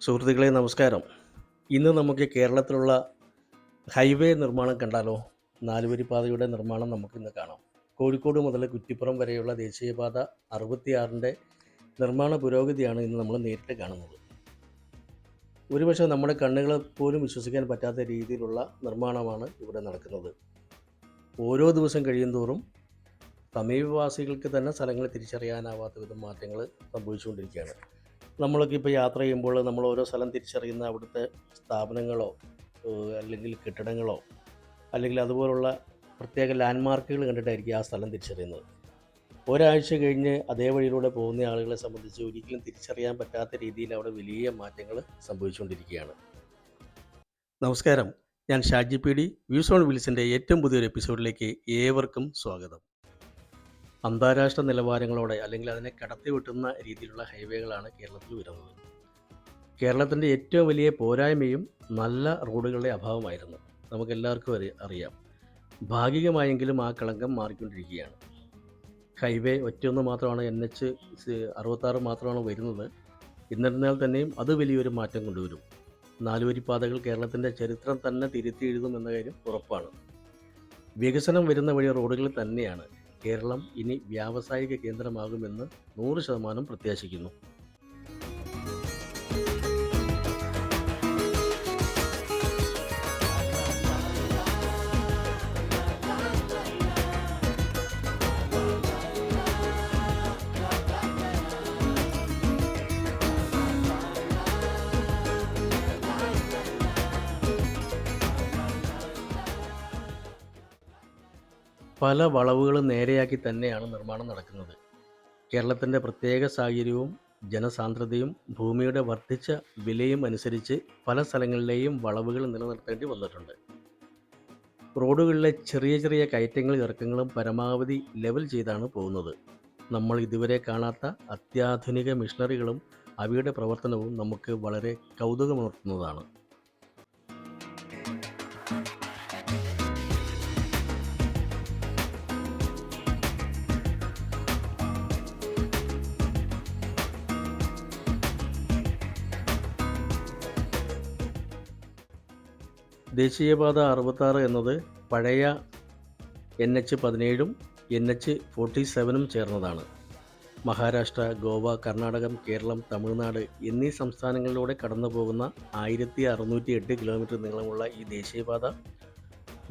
സുഹൃത്തുക്കളെ നമസ്കാരം. ഇന്ന് നമുക്ക് കേരളത്തിലുള്ള ഹൈവേ നിർമ്മാണം കണ്ടാലോ? നാലുവരിപ്പാതയുടെ നിർമ്മാണം നമുക്കിന്ന് കാണാം. കോഴിക്കോട് മുതൽ കുറ്റിപ്പുറം വരെയുള്ള ദേശീയപാത അറുപത്തിയാറിന്റെ നിർമ്മാണ പുരോഗതിയാണ് ഇന്ന് നമ്മൾ നേരിട്ട് കാണുന്നത്. ഒരുപക്ഷെ നമ്മുടെ കണ്ണുകളെ പോലും വിശ്വസിക്കാൻ പറ്റാത്ത രീതിയിലുള്ള നിർമ്മാണമാണ് ഇവിടെ നടക്കുന്നത്. ഓരോ ദിവസം കഴിയുന്തോറും സമീപവാസികൾക്ക് തന്നെ സ്ഥലങ്ങൾ തിരിച്ചറിയാനാവാത്ത വിധം മാറ്റങ്ങൾ സംഭവിച്ചുകൊണ്ടിരിക്കുകയാണ്. നമ്മളൊക്കെ ഇപ്പോൾ യാത്ര ചെയ്യുമ്പോൾ നമ്മൾ ഓരോ സ്ഥലം തിരിച്ചറിയുന്ന അവിടുത്തെ സ്ഥാപനങ്ങളോ അല്ലെങ്കിൽ കെട്ടിടങ്ങളോ അല്ലെങ്കിൽ അതുപോലുള്ള പ്രത്യേക ലാൻഡ്മാർക്കുകൾ കണ്ടിട്ടായിരിക്കും ആ സ്ഥലം തിരിച്ചറിയുന്നത്. ഒരാഴ്ച കഴിഞ്ഞ് അതേ വഴിയിലൂടെ പോകുന്ന ആളുകളെ സംബന്ധിച്ച് ഒരിക്കലും തിരിച്ചറിയാൻ പറ്റാത്ത രീതിയിൽ അവിടെ വലിയ മാറ്റങ്ങൾ സംഭവിച്ചുകൊണ്ടിരിക്കുകയാണ്. നമസ്കാരം. ഞാൻ Shaji P D views on വിൽസിന്റെ ഏറ്റവും പുതിയൊരു എപ്പിസോഡിലേക്ക് ഏവർക്കും സ്വാഗതം. അന്താരാഷ്ട്ര നിലവാരങ്ങളോടെ അല്ലെങ്കിൽ അതിനെ കടത്തി വിട്ടുന്ന രീതിയിലുള്ള ഹൈവേകളാണ് കേരളത്തിൽ വരുന്നത്. കേരളത്തിന്റെ ഏറ്റവും വലിയ പോരായ്മയും നല്ല റോഡുകളുടെ അഭാവമായിരുന്നു. നമുക്കെല്ലാവർക്കും അറി അറിയാം. ഭാഗികമായെങ്കിലും ആ കളങ്കം മാറിക്കൊണ്ടിരിക്കുകയാണ്. ഹൈവേ ഒറ്റയൊന്ന് മാത്രമാണ് എൻ എച്ച് അറുപത്താറ് മാത്രമാണ് വരുന്നത്. എന്നിരുന്നാൽ തന്നെയും അത് വലിയൊരു മാറ്റം കൊണ്ടുവരും. നാലുവരിപ്പാതകൾ കേരളത്തിന്റെ ചരിത്രം തന്നെ തിരുത്തി എഴുതും എന്ന കാര്യം ഉറപ്പാണ്. വികസനം വരുന്ന വഴി റോഡുകളിൽ തന്നെയാണ്. കേരളം ഇനി വ്യാവസായിക കേന്ദ്രമാകുമെന്ന് നൂറ് ശതമാനം പ്രത്യാശിക്കുന്നു പല വളവുകളും നേരെയാക്കി തന്നെയാണ് നിർമ്മാണം നടക്കുന്നത്. കേരളത്തിന്റെ പ്രത്യേക സാഹചര്യവും ജനസാന്ദ്രതയും ഭൂമിയുടെ വർദ്ധിച്ച വിലയും അനുസരിച്ച് പല സ്ഥലങ്ങളിലെയും വളവുകൾ നിലനിർത്തേണ്ടി വന്നിട്ടുണ്ട്. റോഡുകളിലെ ചെറിയ ചെറിയ കയറ്റങ്ങളും ഇറക്കങ്ങളും പരമാവധി ലെവൽ ചെയ്താണ് പോകുന്നത്. നമ്മൾ ഇതുവരെ കാണാത്ത അത്യാധുനിക മിഷണറികളും അവയുടെ പ്രവർത്തനവും നമുക്ക് വളരെ കൗതുകമുണർത്തുന്നതാണ്. ദേശീയപാത അറുപത്താറ് എന്നത് പഴയ എൻ എച്ച് പതിനേഴും എൻ എച്ച് ഫോർട്ടി സെവനും ചേർന്നതാണ്. മഹാരാഷ്ട്ര ഗോവ കർണാടകം കേരളം തമിഴ്നാട് എന്നീ സംസ്ഥാനങ്ങളിലൂടെ കടന്നു പോകുന്ന ആയിരത്തി അറുന്നൂറ്റി എട്ട് കിലോമീറ്റർ നീളമുള്ള ഈ ദേശീയപാത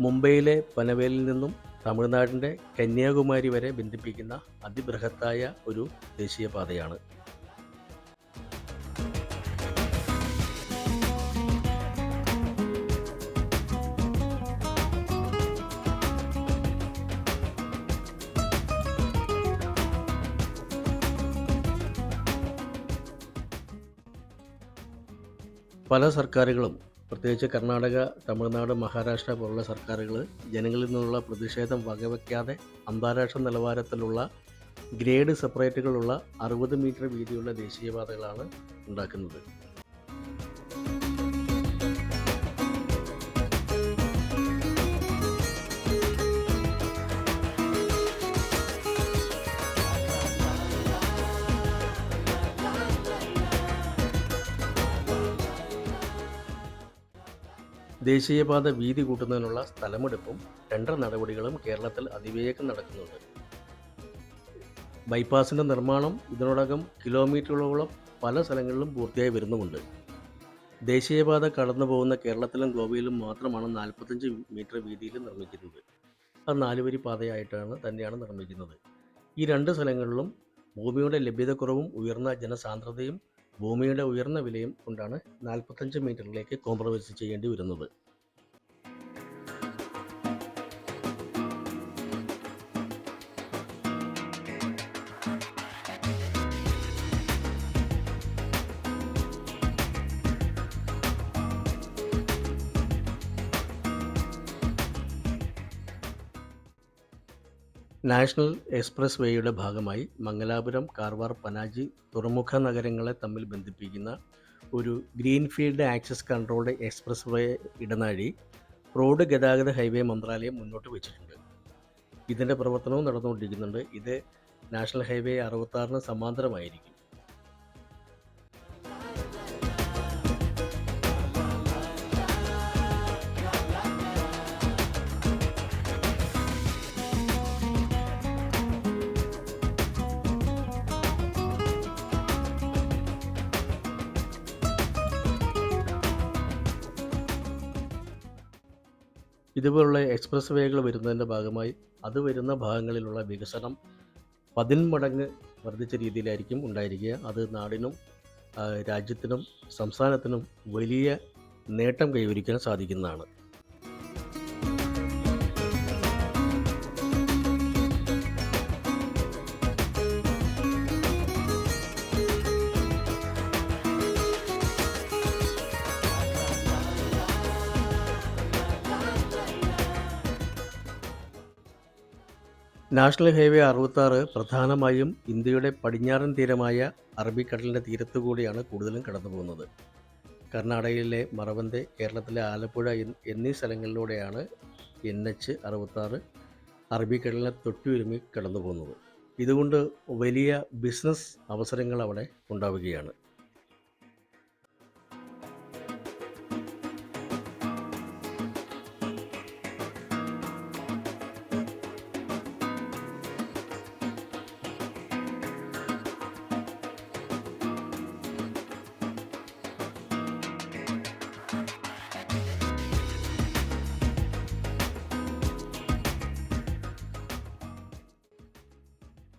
മുംബൈയിലെ പനവേലിൽ നിന്നും തമിഴ്നാടിന്റെ കന്യാകുമാരി വരെ ബന്ധിപ്പിക്കുന്ന അതിബൃഹത്തായ ഒരു ദേശീയപാതയാണ്. പല സർക്കാരുകളും പ്രത്യേകിച്ച് കർണാടക തമിഴ്നാട് മഹാരാഷ്ട്ര പോലുള്ള സർക്കാരുകൾ ജനങ്ങളിൽ നിന്നുള്ള പ്രതിഷേധം വകവയ്ക്കാതെ അന്താരാഷ്ട്ര നിലവാരത്തിലുള്ള ഗ്രേഡ് സെപ്പറേറ്റുകളുള്ള അറുപത് മീറ്റർ വീതിയുള്ള ദേശീയപാതകളാണ് ഉണ്ടാക്കുന്നത്. ദേശീയപാത വീതി കൂട്ടുന്നതിനുള്ള സ്ഥലമെടുപ്പും ടെൻഡർ നടപടികളും കേരളത്തിൽ അതിവേഗം നടക്കുന്നുണ്ട്. ബൈപ്പാസിന്റെ നിർമ്മാണം ഇതിനോടകം കിലോമീറ്ററുകളോളം പല സ്ഥലങ്ങളിലും പൂർത്തിയായി വരുന്നുമുണ്ട്. ദേശീയപാത കടന്നു പോകുന്ന കേരളത്തിലും ഗോവയിലും മാത്രമാണ് നാൽപ്പത്തഞ്ച് മീറ്റർ വീതിയിൽ നിർമ്മിക്കുന്നത് അത് നാലുവരി പാതയായിട്ടാണ് തന്നെയാണ് നിർമ്മിക്കുന്നത്. ഈ രണ്ട് സ്ഥലങ്ങളിലും ഭൂമിയുടെ ലഭ്യതക്കുറവും ഉയർന്ന ജനസാന്ദ്രതയും ഭൂമിയുടെ ഉയർന്ന വിലയും കൊണ്ടാണ് നാൽപ്പത്തഞ്ച് മീറ്ററിലേക്ക് കോംപ്രമൈസ് ചെയ്യേണ്ടി വരുന്നത്. നാഷണൽ എക്സ്പ്രസ് വേയുടെ ഭാഗമായി മംഗലാപുരം കാർവാർ പനാജി തുറമുഖ നഗരങ്ങളെ തമ്മിൽ ബന്ധിപ്പിക്കുന്ന ഒരു greenfield access controlled expressway ഇടനാഴി റോഡ് ഗതാഗത ഹൈവേ മന്ത്രാലയം മുന്നോട്ട് വെച്ചിട്ടുണ്ട്. ഇതിന്റെ പ്രവർത്തനവും നടന്നുകൊണ്ടിരിക്കുന്നുണ്ട്. ഇത് നാഷണൽ ഹൈവേ അറുപത്താറിന് സമാന്തരമായിരിക്കും. ഇതുപോലുള്ള എക്സ്പ്രസ് വേകൾ വരുന്നതിന്റെ ഭാഗമായി അത് വരുന്ന ഭാഗങ്ങളിലുള്ള വികസനം പതിന്മടങ്ങ് വർദ്ധിച്ച രീതിയിലായിരിക്കും ഉണ്ടായിരിക്കുക. അത് നാടിനും രാജ്യത്തിനും സംസ്ഥാനത്തിനും വലിയ നേട്ടം കൈവരിക്കാൻ സാധിക്കുന്നതാണ്. നാഷണൽ ഹൈവേ അറുപത്താറ് പ്രധാനമായും ഇന്ത്യയുടെ പടിഞ്ഞാറൻ തീരമായ അറബിക്കടലിന്റെ തീരത്തുകൂടിയാണ് കൂടുതലും കടന്നു പോകുന്നത് കർണാടകയിലെ മറവന്തെ കേരളത്തിലെ ആലപ്പുഴ എന്നീ സ്ഥലങ്ങളിലൂടെയാണ് എൻ എച്ച് അറുപത്താറ് അറബിക്കടലിനെ തൊട്ടുരുമി കടന്നു പോകുന്നത് ഇതുകൊണ്ട് വലിയ ബിസിനസ് അവസരങ്ങൾ അവിടെ ഉണ്ടാവുകയാണ്.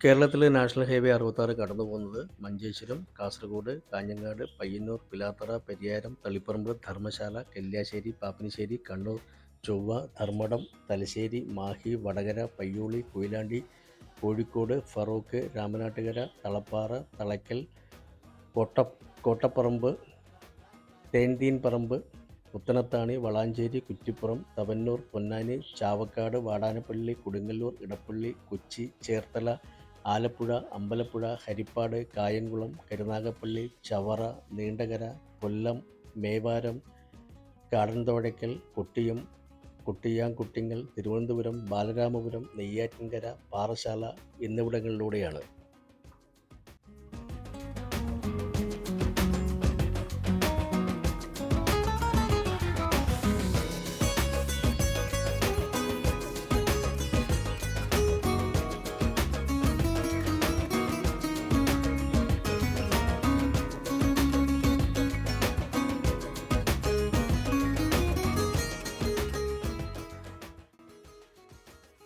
കേരളത്തിലെ നാഷണൽ ഹൈവേ അറുപത്താറ് കടന്നു പോകുന്നത് മഞ്ചേശ്വരം കാസർഗോഡ് കാഞ്ഞങ്ങാട് പയ്യന്നൂർ പിലാത്തറ പരിയാരം തളിപ്പറമ്പ് ധർമ്മശാല കല്യാശ്ശേരി പാപ്പനശ്ശേരി കണ്ണൂർ ചൊവ്വ ധർമ്മടം തലശ്ശേരി മാഹി വടകര പയ്യോളി കൊയിലാണ്ടി കോഴിക്കോട് ഫറൂഖ് രാമനാട്ടുകര തളപ്പാറ തളയ്ക്കൽ കോട്ട കോട്ടപ്പറമ്പ് തേൻതീൻപറമ്പ് പുത്തനത്താണി വളാഞ്ചേരി കുറ്റിപ്പുറം തവന്നൂർ പൊന്നാനി ചാവക്കാട് വാടാനപ്പള്ളി കൊടുങ്ങല്ലൂർ ഇടപ്പള്ളി കൊച്ചി ചേർത്തല ആലപ്പുഴ അമ്പലപ്പുഴ ഹരിപ്പാട് കായംകുളം കരുനാഗപ്പള്ളി ചവറ നീണ്ടകര കൊല്ലം മേവാരം കാടൻതോടയ്ക്കൽ കൊട്ടിയം കൊട്ടിയാംകുട്ടിങ്ങൽ തിരുവനന്തപുരം ബാലരാമപുരം നെയ്യാറ്റിൻകര പാറശാല എന്നിവിടങ്ങളിലൂടെയാണ്.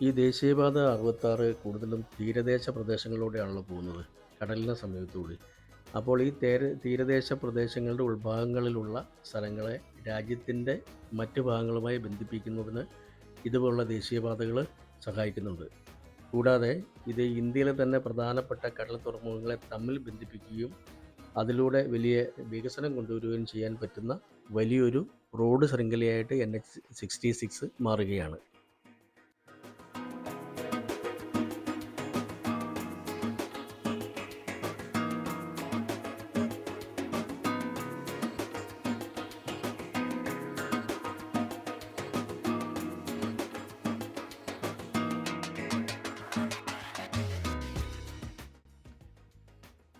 ഈ ദേശീയപാത അറുപത്താറ് കൂടുതലും തീരദേശ പ്രദേശങ്ങളിലൂടെയാണല്ലോ പോകുന്നത്. കടലിന്റെ സമീപത്തുകൂടി. അപ്പോൾ ഈ തേര തീരദേശ പ്രദേശങ്ങളുടെ ഉൾഭാഗങ്ങളിലുള്ള സ്ഥലങ്ങളെ രാജ്യത്തിന്റെ മറ്റ് ഭാഗങ്ങളുമായി ബന്ധിപ്പിക്കുന്നതിന് ഇതുപോലുള്ള ദേശീയപാതകൾ സഹായിക്കുന്നുണ്ട്. കൂടാതെ ഇത് ഇന്ത്യയിലെ തന്നെ പ്രധാനപ്പെട്ട കടൽ തുറമുഖങ്ങളെ തമ്മിൽ ബന്ധിപ്പിക്കുകയും അതിലൂടെ വലിയ വികസനം കൊണ്ടുവരികയും ചെയ്യാൻ പറ്റുന്ന വലിയൊരു റോഡ് ശൃംഖലയായിട്ട് എൻ എച്ച് സിക്സ്റ്റി സിക്സ് മാറുകയാണ്.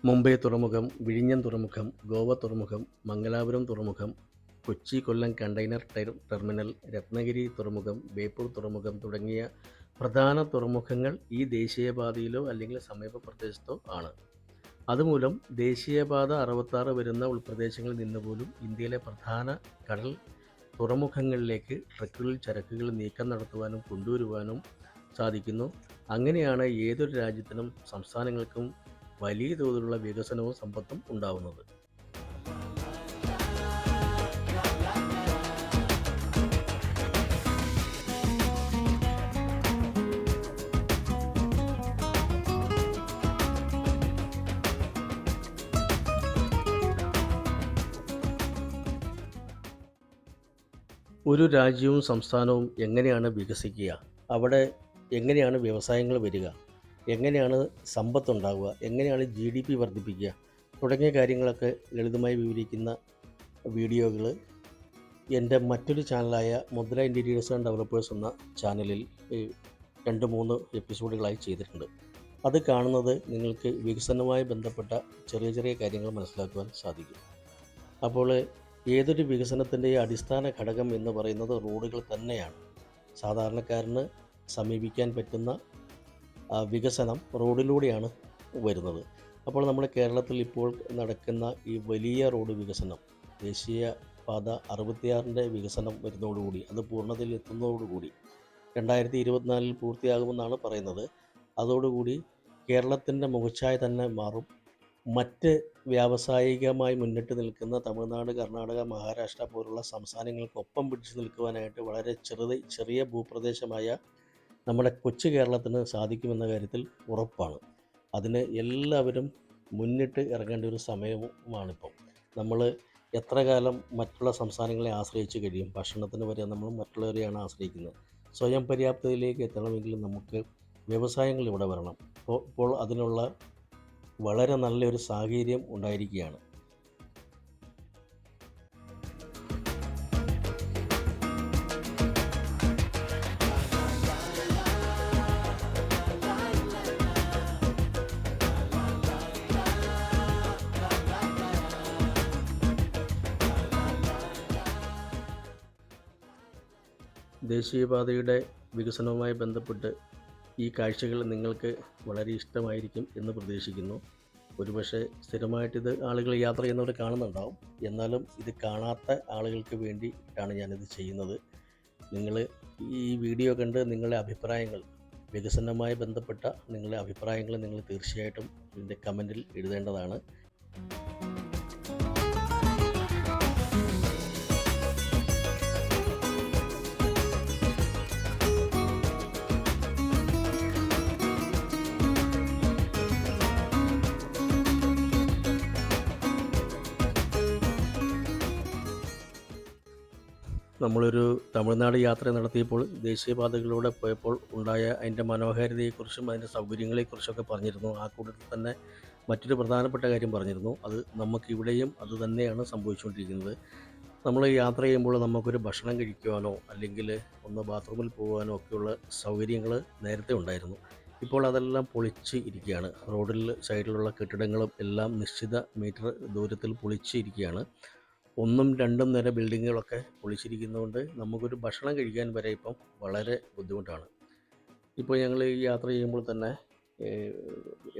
മുംബൈ തുറമുഖം വിഴിഞ്ഞം തുറമുഖം ഗോവ തുറമുഖം മംഗലാപുരം തുറമുഖം Kochi Kollam container ter- terminal Ratnagiri തുറമുഖം ബേപ്പൂർ തുറമുഖം തുടങ്ങിയ പ്രധാന തുറമുഖങ്ങൾ ഈ ദേശീയപാതയിലോ അല്ലെങ്കിൽ സമീപ പ്രദേശത്തോ ആണ്. അതുമൂലം ദേശീയപാത അറുപത്താറ് വരുന്ന ഉൾപ്രദേശങ്ങളിൽ നിന്ന് പോലും ഇന്ത്യയിലെ പ്രധാന കടൽ തുറമുഖങ്ങളിലേക്ക് ട്രക്കുകളിൽ ചരക്കുകൾ നീക്കം നടത്തുവാനും കൊണ്ടുവരുവാനും സാധിക്കുന്നു. അങ്ങനെയാണ് ഏതൊരു രാജ്യത്തിനും സംസ്ഥാനങ്ങൾക്കും വലിയ തോതിലുള്ള വികസനവും സമ്പത്തും ഉണ്ടാവുന്നത്. ഒരു രാജ്യവും സംസ്ഥാനവും എങ്ങനെയാണ് വികസിക്കുക? അവിടെ എങ്ങനെയാണ് വ്യവസായങ്ങൾ വരിക? എങ്ങനെയാണ് സമ്പത്തുണ്ടാവുക എങ്ങനെയാണ് ജി ഡി പി വർദ്ധിപ്പിക്കുക തുടങ്ങിയ കാര്യങ്ങളൊക്കെ ലളിതമായി വിവരിക്കുന്ന വീഡിയോകൾ എന്റെ മറ്റൊരു ചാനലായ മുദ്ര ഇന്റീരിയേഴ്സ് ആൻഡ് ഡെവലപ്പേഴ്സ് എന്ന ചാനലിൽ രണ്ട് മൂന്ന് എപ്പിസോഡുകളായി ചെയ്തിട്ടുണ്ട്. അത് കാണുന്നത് നിങ്ങൾക്ക് വികസനവുമായി ബന്ധപ്പെട്ട ചെറിയ ചെറിയ കാര്യങ്ങൾ മനസ്സിലാക്കുവാൻ സാധിക്കും. അപ്പോൾ ഏതൊരു വികസനത്തിന്റെയും അടിസ്ഥാന ഘടകം എന്ന് പറയുന്നത് റോഡുകൾ തന്നെയാണ്. സാധാരണക്കാരന് സമീപിക്കാൻ പറ്റുന്ന വികസനം റോഡിലൂടെയാണ് വരുന്നത്. അപ്പോൾ നമ്മുടെ കേരളത്തിൽ ഇപ്പോൾ നടക്കുന്ന ഈ വലിയ റോഡ് വികസനം ദേശീയ പാത അറുപത്തിയാറിന്റെ വികസനം വരുന്നതോടുകൂടി അത് പൂർണതയിൽ എത്തുന്നതോടുകൂടി രണ്ടായിരത്തി ഇരുപത്തിനാലിൽ പൂർത്തിയാകുമെന്നാണ് പറയുന്നത്. അതോടുകൂടി കേരളത്തിന്റെ മുഖച്ഛായ തന്നെ മാറും. മറ്റ് വ്യാവസായികമായി മുന്നിട്ട് നിൽക്കുന്ന തമിഴ്നാട് കർണാടക മഹാരാഷ്ട്ര പോലുള്ള സംസ്ഥാനങ്ങൾക്കൊപ്പം പിടിച്ചു നിൽക്കുവാനായിട്ട് വളരെ ചെറുത് ചെറിയ ഭൂപ്രദേശമായ നമ്മുടെ കൊച്ചു കേരളത്തിന് സാധിക്കുമെന്ന കാര്യത്തിൽ ഉറപ്പാണ്. അതിന് എല്ലാവരും മുന്നിട്ട് ഇറങ്ങേണ്ട ഒരു സമയമാണിപ്പം നമ്മൾ എത്ര കാലം മറ്റുള്ള സംസ്ഥാനങ്ങളെ ആശ്രയിച്ച് കഴിയും? ഭക്ഷണത്തിന് വരെ നമ്മൾ മറ്റുള്ളവരെയാണ് ആശ്രയിക്കുന്നത്. സ്വയം പര്യാപ്തതയിലേക്ക് എത്തണമെങ്കിൽ നമുക്ക് വ്യവസായങ്ങൾ ഇവിടെ വരണം. അപ്പോൾ ഇപ്പോൾ അതിനുള്ള വളരെ നല്ലൊരു സാഹചര്യം ഉണ്ടായിരിക്കുകയാണ്. ദേശീയപാതയുടെ വികസനവുമായി ബന്ധപ്പെട്ട് ഈ കാഴ്ചകൾ നിങ്ങൾക്ക് വളരെ ഇഷ്ടമായിരിക്കും എന്ന് പ്രതീക്ഷിക്കുന്നു. ഒരുപക്ഷെ സ്ഥിരമായിട്ടിത് ആളുകൾ യാത്ര ചെയ്യുന്നവർ കാണുന്നുണ്ടാവും. എന്നാലും ഇത് കാണാത്ത ആളുകൾക്ക് വേണ്ടിയിട്ടാണ് ഞാനിത് ചെയ്യുന്നത്. നിങ്ങൾ ഈ വീഡിയോ കണ്ട് നിങ്ങളുടെ അഭിപ്രായങ്ങൾ വികസനവുമായി ബന്ധപ്പെട്ട നിങ്ങളുടെ അഭിപ്രായങ്ങൾ നിങ്ങൾ തീർച്ചയായിട്ടും ഇതിന്റെ കമന്റിൽ എഴുതേണ്ടതാണ്. നമ്മളൊരു തമിഴ്നാട് യാത്ര നടത്തിയപ്പോൾ ദേശീയപാതകളിലൂടെ പോയപ്പോൾ ഉണ്ടായ അതിന്റെ മനോഹാരിതയെക്കുറിച്ചും അതിന്റെ സൗകര്യങ്ങളെക്കുറിച്ചൊക്കെ പറഞ്ഞിരുന്നു. ആ കൂട്ടത്തിൽ തന്നെ മറ്റൊരു പ്രധാനപ്പെട്ട കാര്യം പറഞ്ഞിരുന്നു. അത് നമുക്കിവിടെയും അത് തന്നെയാണ് സംഭവിച്ചുകൊണ്ടിരിക്കുന്നത്. നമ്മൾ യാത്ര ചെയ്യുമ്പോൾ നമുക്കൊരു ഭക്ഷണം കഴിക്കുവാനോ അല്ലെങ്കിൽ ഒന്ന് ബാത്റൂമിൽ പോകാനോ ഒക്കെയുള്ള സൗകര്യങ്ങൾ നേരത്തെ ഉണ്ടായിരുന്നു. ഇപ്പോൾ അതെല്ലാം പൊളിച്ച് ഇരിക്കുകയാണ്. റോഡിൽ സൈഡിലുള്ള കെട്ടിടങ്ങളും എല്ലാം നിശ്ചിത മീറ്റർ ദൂരത്തിൽ പൊളിച്ച് ഇരിക്കുകയാണ്. ഒന്നും രണ്ടും നില ബിൽഡിങ്ങുകളൊക്കെ പൊളിച്ചിരിക്കുന്നതുകൊണ്ട് നമുക്കൊരു ഭക്ഷണം കഴിക്കാൻ വരെ ഇപ്പം വളരെ ബുദ്ധിമുട്ടാണ്. ഇപ്പോൾ ഞങ്ങൾ ഈ യാത്ര ചെയ്യുമ്പോൾ തന്നെ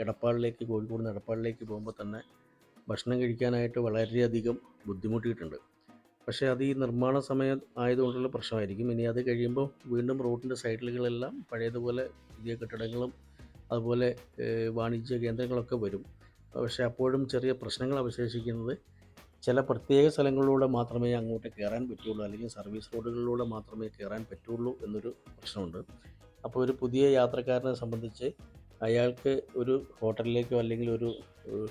എടപ്പാളിലേക്ക് കോഴിക്കോട് നിന്ന് എടപ്പാളിലേക്ക് പോകുമ്പോൾ തന്നെ ഭക്ഷണം കഴിക്കാനായിട്ട് വളരെയധികം ബുദ്ധിമുട്ടിയിട്ടുണ്ട്. പക്ഷേ അത് ഈ നിർമ്മാണ സമയം ആയതുകൊണ്ടുള്ള പ്രശ്നമായിരിക്കും. ഇനി അത് കഴിയുമ്പോൾ വീണ്ടും റോഡിന്റെ സൈഡിലുകളെല്ലാം പഴയതുപോലെ പുതിയ കെട്ടിടങ്ങളും അതുപോലെ വാണിജ്യ കേന്ദ്രങ്ങളൊക്കെ വരും. പക്ഷേ അപ്പോഴും ചെറിയ പ്രശ്നങ്ങൾ അവശേഷിക്കുന്നത് ചില പ്രത്യേക സ്ഥലങ്ങളിലൂടെ മാത്രമേ അങ്ങോട്ട് കയറാൻ പറ്റുള്ളൂ അല്ലെങ്കിൽ സർവീസ് റോഡുകളിലൂടെ മാത്രമേ കയറാൻ പറ്റുള്ളൂ എന്നൊരു പ്രശ്നമുണ്ട്. അപ്പോൾ ഒരു പുതിയ യാത്രക്കാരനെ സംബന്ധിച്ച് അയാൾക്ക് ഒരു ഹോട്ടലിലേക്കോ അല്ലെങ്കിൽ ഒരു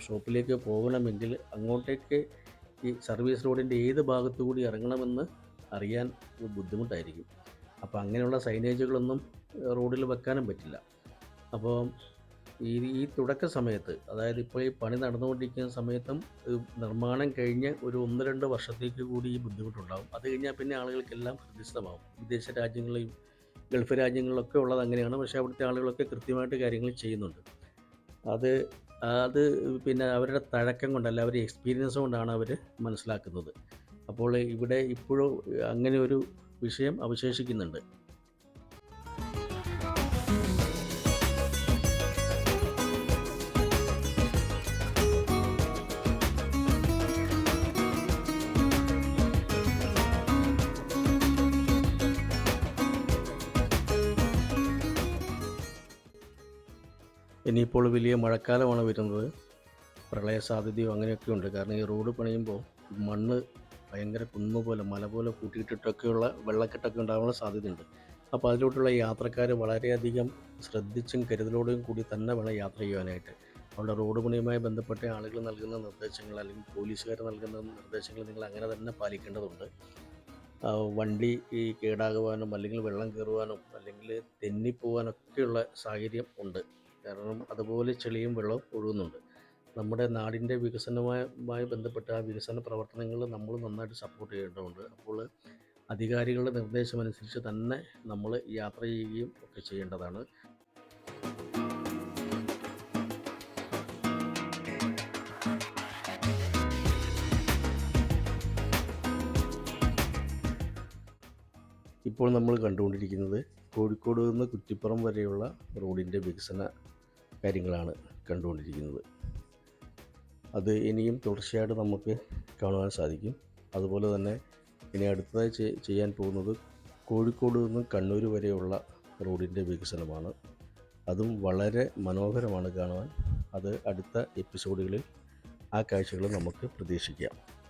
ഷോപ്പിലേക്കോ പോകണമെങ്കിൽ അങ്ങോട്ടേക്ക് ഈ സർവീസ് റോഡിന്റെ ഏത് ഭാഗത്തു കൂടി ഇറങ്ങണമെന്ന് അറിയാൻ ബുദ്ധിമുട്ടായിരിക്കും. അപ്പോൾ അങ്ങനെയുള്ള സൈനേജുകളൊന്നും റോഡിൽ വെക്കാനും പറ്റില്ല. അപ്പോൾ ഈ ഈ തുടക്ക സമയത്ത് അതായത് ഇപ്പോൾ ഈ പണി നടന്നുകൊണ്ടിരിക്കുന്ന സമയത്തും നിർമ്മാണം കഴിഞ്ഞ് ഒരു ഒന്ന് രണ്ട് വർഷത്തേക്ക് കൂടി ഈ ബുദ്ധിമുട്ടുണ്ടാകും അത് കഴിഞ്ഞാൽ പിന്നെ ആളുകൾക്കെല്ലാം ഹൃദയസ്ഥമാവും വിദേശ രാജ്യങ്ങളിലും ഗൾഫ് രാജ്യങ്ങളിലൊക്കെ ഉള്ളത് അങ്ങനെയാണ്. പക്ഷേ അവിടുത്തെ ആളുകളൊക്കെ കൃത്യമായിട്ട് കാര്യങ്ങൾ ചെയ്യുന്നുണ്ട്. അത് അത് പിന്നെ അവരുടെ തഴക്കം കൊണ്ടല്ല അവരുടെ എക്സ്പീരിയൻസ് കൊണ്ടാണ് അവർ മനസ്സിലാക്കുന്നത്. അപ്പോൾ ഇവിടെ ഇപ്പോഴും അങ്ങനെ ഒരു വിഷയം അവശേഷിക്കുന്നുണ്ട്. ഇനിയിപ്പോൾ വലിയ മഴക്കാലമാണ് വരുന്നത്. പ്രളയ സാധ്യതയോ അങ്ങനെയൊക്കെ ഉണ്ട്. കാരണം ഈ റോഡ് പണിയുമ്പോൾ മണ്ണ് ഭയങ്കര കുന്നു പോലെ മല പോലെ കൂട്ടിയിട്ടിട്ടൊക്കെയുള്ള വെള്ളക്കെട്ടൊക്കെ ഉണ്ടാകാനുള്ള സാധ്യതയുണ്ട്. അപ്പോൾ അതിലോട്ടുള്ള യാത്രക്കാർ വളരെയധികം ശ്രദ്ധിച്ചും കരുതലോടും കൂടി തന്നെ വേണം യാത്ര ചെയ്യുവാനായിട്ട്. അവിടെ റോഡ് പണിയുമായി ബന്ധപ്പെട്ട ആളുകൾ നൽകുന്ന നിർദ്ദേശങ്ങൾ അല്ലെങ്കിൽ പോലീസുകാർ നൽകുന്ന നിർദ്ദേശങ്ങൾ നിങ്ങൾ അങ്ങനെ തന്നെ പാലിക്കേണ്ടതുണ്ട്. വണ്ടി ഈ കേടാകുവാനും അല്ലെങ്കിൽ വെള്ളം കയറുവാനും അല്ലെങ്കിൽ തെന്നിപ്പോവാനൊക്കെയുള്ള സാഹചര്യം ഉണ്ട്. കാരണം അതുപോലെ ചെളിയും വെള്ളവും ഒഴുകുന്നുണ്ട്. നമ്മുടെ നാടിന്റെ വികസനവുമായി ബന്ധപ്പെട്ട ആ വികസന പ്രവർത്തനങ്ങൾ നമ്മൾ നന്നായിട്ട് സപ്പോർട്ട് ചെയ്യേണ്ടതുണ്ട്. അപ്പോൾ അധികാരികളുടെ നിർദ്ദേശമനുസരിച്ച് തന്നെ നമ്മൾ യാത്ര ചെയ്യുകയും ഒക്കെ ചെയ്യേണ്ടതാണ്. ഇപ്പോൾ നമ്മൾ കണ്ടുകൊണ്ടിരിക്കുന്നത് കോഴിക്കോട് നിന്ന് കുറ്റിപ്പുറം വരെയുള്ള റോഡിന്റെ വികസന കാര്യങ്ങളാണ് കണ്ടുകൊണ്ടിരിക്കുന്നത്. അത് ഇനിയും തുടർച്ചയായിട്ട് നമുക്ക് കാണുവാൻ സാധിക്കും. അതുപോലെ തന്നെ ഇനി അടുത്തതായി ചെയ്യാൻ പോകുന്നത് കോഴിക്കോട് നിന്ന് കണ്ണൂർ വരെയുള്ള റോഡിന്റെ വികസനമാണ്. അതും വളരെ മനോഹരമാണ് കാണുവാൻ. അത് അടുത്ത എപ്പിസോഡുകളിൽ ആ കാഴ്ചകൾ നമുക്ക് പ്രതീക്ഷിക്കാം.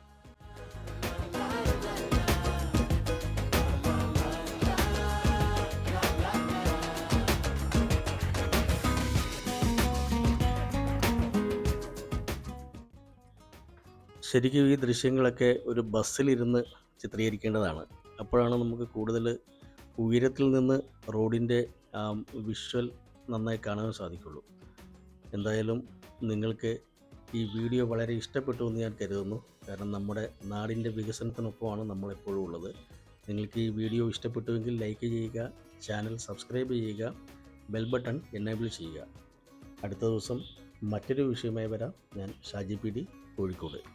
ശരിക്കും ഈ ദൃശ്യങ്ങളൊക്കെ ഒരു ബസ്സിലിരുന്ന് ചിത്രീകരിക്കേണ്ടതാണ്. അപ്പോഴാണ് നമുക്ക് കൂടുതൽ ഉയരത്തിൽ നിന്ന് റോഡിന്റെ വിഷ്വൽ നന്നായി കാണാൻ സാധിക്കുള്ളൂ. എന്തായാലും നിങ്ങൾക്ക് ഈ വീഡിയോ വളരെ ഇഷ്ടപ്പെട്ടു എന്ന് ഞാൻ കരുതുന്നു. കാരണം നമ്മുടെ നാടിന്റെ വികസനത്തിനൊപ്പമാണ് നമ്മളെപ്പോഴും ഉള്ളത്. നിങ്ങൾക്ക് ഈ വീഡിയോ ഇഷ്ടപ്പെട്ടുവെങ്കിൽ ലൈക്ക് ചെയ്യുക ചാനൽ സബ്സ്ക്രൈബ് ചെയ്യുക ബെൽ ബട്ടൺ എനേബിൾ ചെയ്യുക. അടുത്ത ദിവസം മറ്റൊരു വിഷയമായി വരാം. ഞാൻ ഷാജി പി ഡി കോഴിക്കോട്.